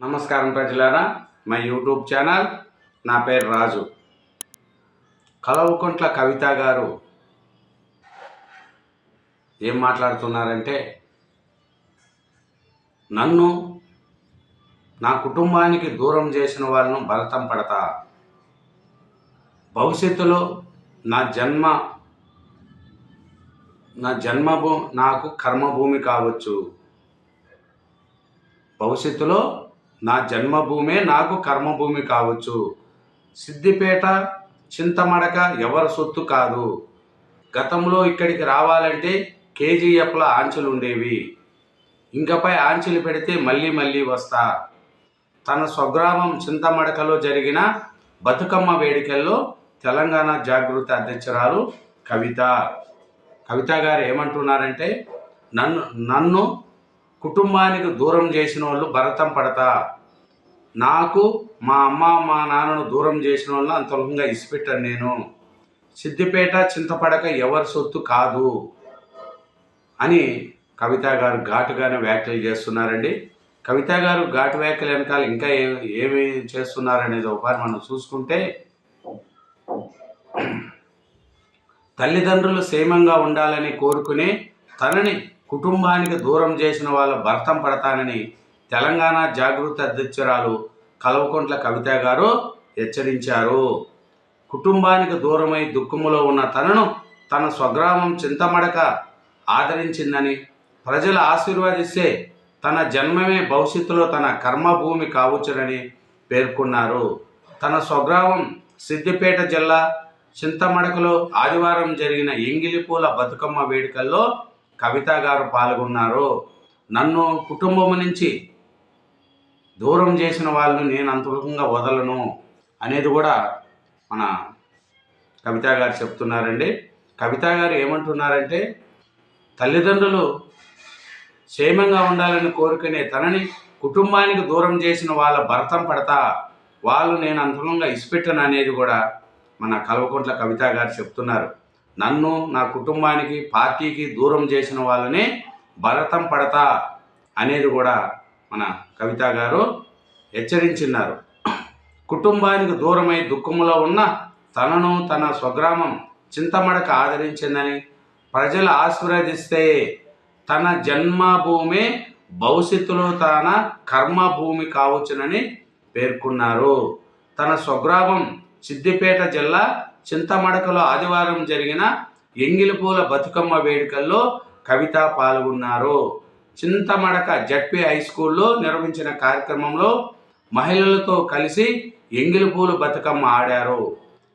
నమస్కారం ప్రజలారా. మా యూట్యూబ్ ఛానల్ నా పేరు రాజు. కలవకుంట్ల కవిత గారు ఏం మాట్లాడుతున్నారంటే నన్ను నా కుటుంబానికి దూరం చేసిన వాళ్ళను భరతం పడతా. భవిష్యత్తులో నా జన్మ నా జన్మభూ నాకు కర్మభూమి కావచ్చు. భవిష్యత్తులో నా జన్మభూమే నాకు కర్మభూమి కావచ్చు. సిద్దిపేట చింతమడక ఎవరి సొత్తు కాదు. గతంలో ఇక్కడికి రావాలంటే కేజీఎఫ్ల ఆంక్షలు ఉండేవి. ఇంకపై ఆంక్షలు పెడితే మళ్ళీ మళ్ళీ వస్తా. తన స్వగ్రామం చింతమడకలో జరిగిన బతుకమ్మ వేడుకల్లో తెలంగాణ జాగృతి అధ్యక్షురాలు కవిత. కవిత గారు ఏమంటున్నారంటే నన్ను నన్ను కుటుంబానికి దూరం చేసిన వాళ్ళు భరతం పడతా. నాకు మా అమ్మ మా నాన్నను దూరం చేసిన వాళ్ళు అంతలంగా ఇసిపెట్టాను నేను. సిద్దిపేట చింతపడక ఎవరి సొత్తు కాదు అని కవిత గారు ఘాటుగానే వ్యాఖ్యలు చేస్తున్నారండి. కవిత గారు ఘాటు వ్యాఖ్యలు వెనకాల ఇంకా ఏ ఏమి చేస్తున్నారనేది ఒకసారి మనం చూసుకుంటే తల్లిదండ్రులు క్షేమంగా ఉండాలని కోరుకునే తనని కుటుంబానికి దూరం చేసిన వాళ్ళ భర్తం పడతానని తెలంగాణ జాగృతి అధ్యక్షురాలు కల్వకుంట్ల కవిత గారు హెచ్చరించారు. కుటుంబానికి దూరమై దుఃఖములో ఉన్న తనను తన స్వగ్రామం చింతమడక ఆదరించిందని ప్రజలు ఆశీర్వదిస్తే తన జన్మమే భవిష్యత్తులో తన కర్మభూమి కావచ్చునని పేర్కొన్నారు. తన స్వగ్రామం సిద్దిపేట జిల్లా చింతమడకలో ఆదివారం జరిగిన ఎంగిలిపూల బతుకమ్మ వేడుకల్లో కవిత గారు పాల్గొన్నారు నన్ను కుటుంబం నుంచి దూరం చేసిన వాళ్ళను నేను అంతకంగా వదలను అనేది కూడా మన కవిత గారు చెప్తున్నారండి. కవిత గారు ఏమంటున్నారంటే తల్లిదండ్రులు క్షేమంగా ఉండాలని కోరుకునే తనని కుటుంబానికి దూరం చేసిన వాళ్ళ భర్తం పడతా వాళ్ళు నేను అంతరంగా ఇసిపెట్టను అనేది కూడా మన కల్వకుంట్ల కవిత గారు చెప్తున్నారు. నన్ను నా కుటుంబానికి పార్టీకి దూరం చేసిన వాళ్ళని భరతం పడతా అనేది కూడా మన కవిత గారు హెచ్చరించినారు కుటుంబానికి దూరమై దుఃఖములో ఉన్న తనను తన స్వగ్రామం చింతమడక ఆదరించిందని ప్రజలు ఆశీర్వదిస్తే తన జన్మభూమి భవిష్యత్తులో తన కర్మభూమి కావచ్చునని పేర్కొన్నారు. తన స్వగ్రామం సిద్దిపేట జిల్లా చింతమడకలో ఆదివారం జరిగిన ఎంగిలిపూల బతుకమ్మ వేడుకల్లో కవిత పాల్గొన్నారు. చింతమడక జడ్పీ హై స్కూల్లో నిర్వహించిన కార్యక్రమంలో మహిళలతో కలిసి ఎంగిలిపూలు బతుకమ్మ ఆడారు.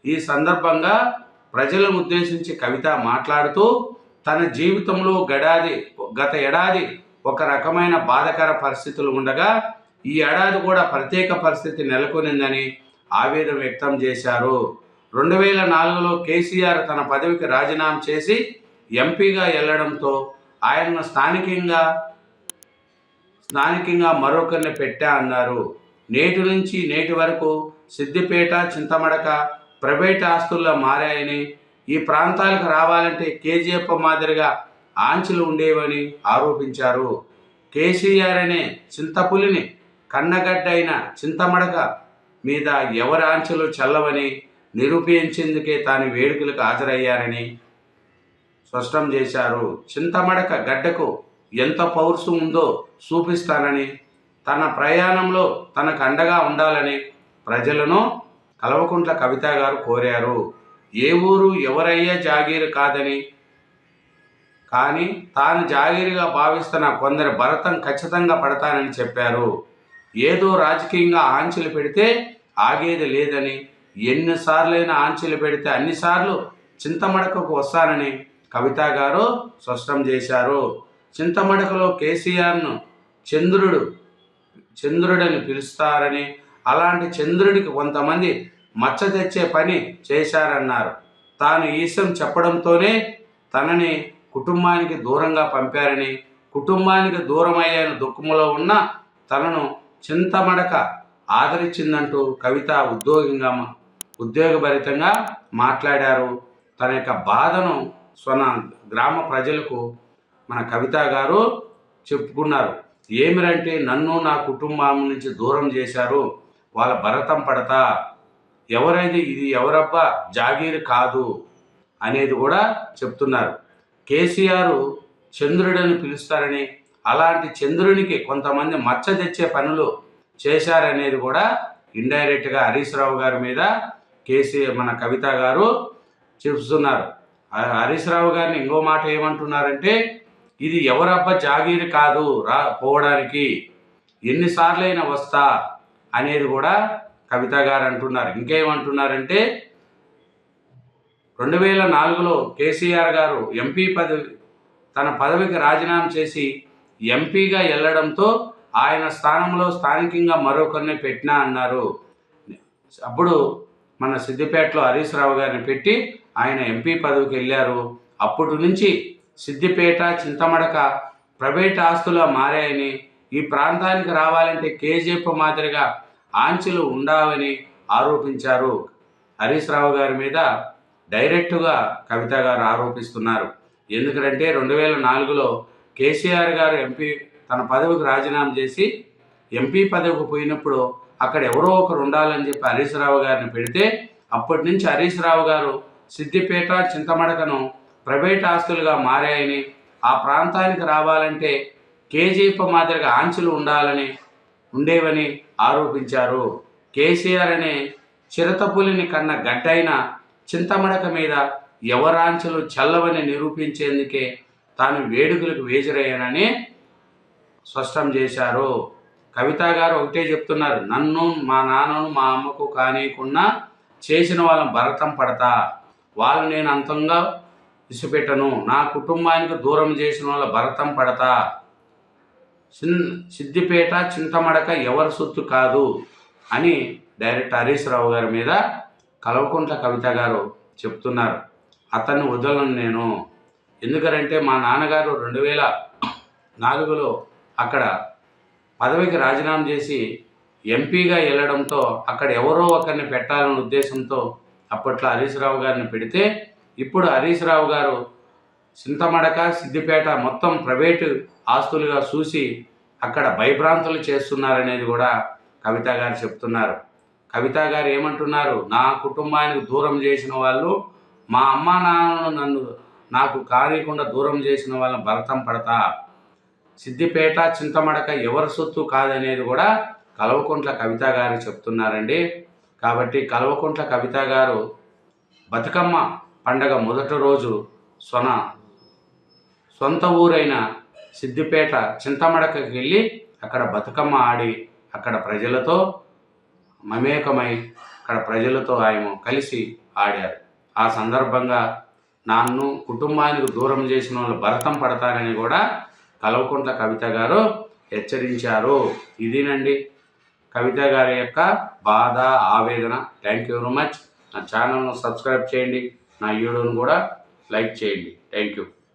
ఈ సందర్భంగా ప్రజలను ఉద్దేశించి కవిత మాట్లాడుతూ తన జీవితంలో గడాది గత ఏడాది ఒక రకమైన బాధకర పరిస్థితులు ఉండగా ఈ ఏడాది కూడా ప్రత్యేక పరిస్థితి నెలకొనిందని ఆవేదన వ్యక్తం చేశారు. రెండు వేల నాలుగులో కేసీఆర్ తన పదవికి రాజీనామా చేసి ఎంపీగా వెళ్ళడంతో ఆయనను స్థానికంగా స్థానికంగా మరొకరిని పెట్టా అన్నారు. నేటి నుంచి నేటి వరకు సిద్దిపేట చింతమడక ప్రైవేట్ ఆస్తుల్లో మారాయని ఈ ప్రాంతాలకు రావాలంటే కేజీఎఫ్ మాదిరిగా ఆంక్షలు ఉండేవని ఆరోపించారు. కేసీఆర్ అనే చింతపులిని కన్నగడ్డ అయిన చింతమడక మీద ఎవరి ఆంక్షలు చల్లవని నిరూపించేందుకే తాను వేడుకలకు హాజరయ్యారని స్పష్టం చేశారు. చింతమడక గడ్డకు ఎంత పౌరుషం ఉందో చూపిస్తానని తన ప్రయాణంలో తనకు అండగా ఉండాలని ప్రజలను కల్వకుంట్ల కవిత గారు కోరారు. ఏ ఊరు ఎవరయ్యా జాగీరు కాదని కానీ తాను జాగీరుగా భావిస్తున్న కొందరి భరతం ఖచ్చితంగా పడతానని చెప్పారు. ఏదో రాజకీయంగా ఆంక్షలు పెడితే ఆగేది లేదని ఎన్నిసార్లైనా ఆంక్షలు పెడితే అన్నిసార్లు చింతమడకకు వస్తానని కవిత గారు స్పష్టం చేశారు. చింతమడకలో కేసీఆర్ను చంద్రుడు చంద్రుడని పిలుస్తారని అలాంటి చంద్రుడికి కొంతమంది మచ్చ తెచ్చే పని చేశారన్నారు. తాను ఈశం చెప్పడంతోనే తనని కుటుంబానికి దూరంగా పంపారని కుటుంబానికి దూరమయ్యాను దుఃఖములో ఉన్న తనను చింతమడక ఆదరించిందంటూ కవిత ఉద్యోగంగా ఉద్యోగభరితంగా మాట్లాడారు. తన యొక్క బాధను స్వన గ్రామ ప్రజలకు మన కవిత గారు చెప్పుకున్నారు. ఏమిరంటే నన్ను నా కుటుంబం నుంచి దూరం చేశారు. వాళ్ళ భరతం పడతా. ఎవరైతే ఇది ఎవరబ్బా? జాగీర్ కాదు అనేది కూడా చెప్తున్నారు. కేసీఆర్ చంద్రుడని పిలుస్తారని అలాంటి చంద్రునికి కొంతమంది మచ్చ తెచ్చే పనులు చేశారనేది కూడా ఇండైరెక్ట్గా హరీష్ రావు గారి మీద కేసీఆర్ మన కవిత గారు చెప్తున్నారు హరీష్ రావు గారిని ఇంకో మాట ఏమంటున్నారంటే ఇది ఎవరబ్బా జాగీరు కాదు రా పోవడానికి ఎన్నిసార్లైనా వస్తా అనేది కూడా కవిత గారు అంటున్నారు. ఇంకేమంటున్నారంటే రెండు వేల నాలుగులో కేసీఆర్ గారు ఎంపీ పదవి తన పదవికి రాజీనామా చేసి ఎంపీగా వెళ్ళడంతో ఆయన స్థానంలో స్థానికంగా మరొకరిని పెట్టినా అన్నారు. అప్పుడు మన సిద్దిపేటలో హరీష్ రావు గారిని పెట్టి ఆయన ఎంపీ పదవికి వెళ్ళారు. అప్పటి నుంచి సిద్దిపేట చింతమడక ప్రైవేట్ ఆస్తులు మారాయని ఈ ప్రాంతానికి రావాలంటే కేజీఎఫ్ మాదిరిగా ఆంక్షలు ఉండాలని ఆరోపించారు. హరీష్ రావు గారి మీద డైరెక్టుగా కవిత గారు ఆరోపిస్తున్నారు. ఎందుకంటే రెండు వేల నాలుగులో కేసీఆర్ గారు ఎంపీ తన పదవికి రాజీనామా చేసి ఎంపీ పదవికి పోయినప్పుడు అక్కడ ఎవరో ఒకరు ఉండాలని చెప్పి హరీష్ రావు గారిని పెడితే అప్పటి నుంచి హరీష్ రావు గారు సిద్దిపేట చింతమడకను ప్రైవేట్ ఆస్తులుగా మారాయని ఆ ప్రాంతానికి రావాలంటే కేజీప మాదిరిగా ఆంక్షలు ఉండాలని ఉండేవని ఆరోపించారు. కేసీఆర్ అనే చిరతపులిని కన్న గడ్డైన చింతమడక మీద ఎవరాంచలు చల్లవని నిరూపించేందుకే తాను వేడుకలకు వేజరయ్యానని స్పష్టం చేశారు. కవిత గారు ఒకటే చెప్తున్నారు నన్ను మా నాన్నను మా అమ్మకు కానీయకుండా చేసిన వాళ్ళని భరతం పడతా. వాళ్ళు నేను అంతంగా ఇసుపెట్టను. నా కుటుంబానికి దూరం చేసిన వాళ్ళ భరతం పడతా. సిన్ సిద్దిపేట చింతమడక ఎవరి సొత్తు కాదు అని డైరెక్ట్ హరీష్ రావు గారి మీద కలవకుంట్ల కవిత గారు చెప్తున్నారు అతన్ని వదలను నేను. ఎందుకంటే మా నాన్నగారు రెండు వేల నాలుగులో అక్కడ పదవికి రాజీనామా చేసి ఎంపీగా వెళ్ళడంతో అక్కడ ఎవరో ఒకరిని పెట్టాలనే ఉద్దేశంతో అప్పట్లో హరీష్ రావు గారిని పెడితే ఇప్పుడు హరీష్ రావు గారు చింతమడక సిద్దిపేట మొత్తం ప్రైవేటు ఆస్తులుగా చూసి అక్కడ భయభ్రాంతులు చేస్తున్నారనేది కూడా కవిత గారు చెప్తున్నారు. కవిత గారు ఏమంటున్నారు? నా కుటుంబానికి దూరం చేసిన వాళ్ళు మా అమ్మ నాన్నను నన్ను నాకు కానీయకుండా దూరం చేసిన వాళ్ళని భరతం పడతా. సిద్దిపేట చింతమడక ఎవరి సొత్తు కాదనేది కూడా కల్వకుంట్ల కవిత గారు చెప్తున్నారండి. కాబట్టి కల్వకుంట్ల కవిత గారు బతుకమ్మ పండగ మొదటి రోజు సొన సొంత ఊరైన సిద్దిపేట చింతమడకకి వెళ్ళి అక్కడ బతుకమ్మ ఆడి అక్కడ ప్రజలతో మమేకమై అక్కడ ప్రజలతో ఆయన కలిసి ఆడారు. ఆ సందర్భంగా నన్ను కుటుంబానికి దూరం చేసిన వాళ్ళు భరతం పడతారని కూడా కల్వకుంట్ల కవిత గారు హెచ్చరించారు. ఇదేనండి. కవిత గారి యొక్క బాధ ఆవేదన. థ్యాంక్ యూ వెరీ మచ్ నా ఛానల్ను సబ్స్క్రైబ్ చేయండి. నా వీడియోను కూడా లైక్ చేయండి. Thank you